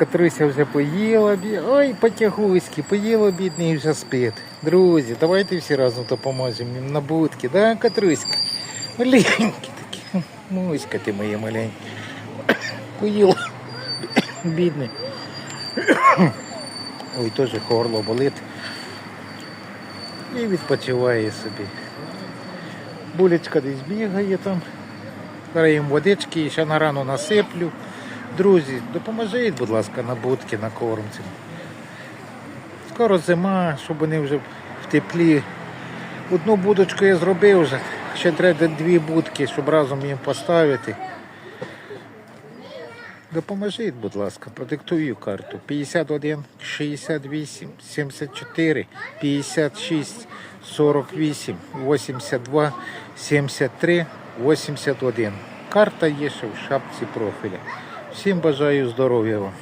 Катруся вже поїла, ой, потягуськи, поїла бідний і вже спить. Друзі, давайте всі разом допоможемо їм на будки, да, Катруська? Маленькі такі. Муська ти моя маленька. Поїла. Бідний. Ой, теж горло болить. І відпочиває собі. Булечка десь бігає там. Зараз їм водички ще на рану насиплю. Друзі, допоможіть, будь ласка, на будки, на кормці. Скоро зима, щоб вони вже в теплі. Одну будочку я зробив вже. Ще треба дві будки, щоб разом їм поставити. Допоможіть, будь ласка, продиктую карту 51 68 74 56 48 82 73 81. Карта є ще в шапці профіля. Всім бажаю здоров'я вам.